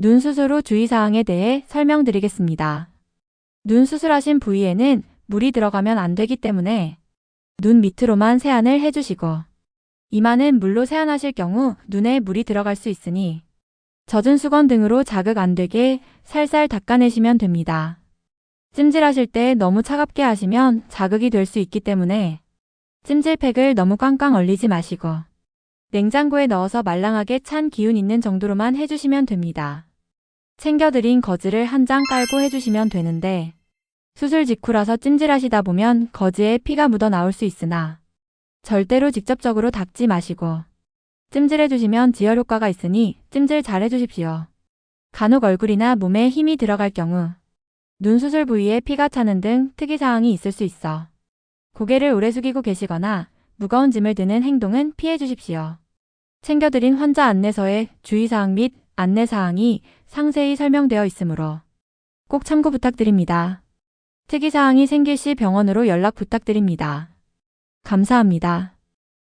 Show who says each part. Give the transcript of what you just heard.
Speaker 1: 눈 수술 후 주의사항에 대해 설명드리겠습니다. 눈 수술하신 부위에는 물이 들어가면 안 되기 때문에 눈 밑으로만 세안을 해주시고 이마는 물로 세안하실 경우 눈에 물이 들어갈 수 있으니 젖은 수건 등으로 자극 안 되게 살살 닦아내시면 됩니다. 찜질하실 때 너무 차갑게 하시면 자극이 될 수 있기 때문에 찜질팩을 너무 꽝꽝 얼리지 마시고 냉장고에 넣어서 말랑하게 찬 기운 있는 정도로만 해주시면 됩니다. 챙겨드린 거즈를 한 장 깔고 해주시면 되는데 수술 직후라서 찜질하시다 보면 거즈에 피가 묻어 나올 수 있으나 절대로 직접적으로 닦지 마시고 찜질해주시면 지혈 효과가 있으니 찜질 잘 해주십시오. 간혹 얼굴이나 몸에 힘이 들어갈 경우 눈 수술 부위에 피가 차는 등 특이사항이 있을 수 있어 고개를 오래 숙이고 계시거나 무거운 짐을 드는 행동은 피해 주십시오. 챙겨드린 환자 안내서에 주의사항 및 안내사항이 상세히 설명되어 있으므로 꼭 참고 부탁드립니다. 특이사항이 생길 시 병원으로 연락 부탁드립니다. 감사합니다.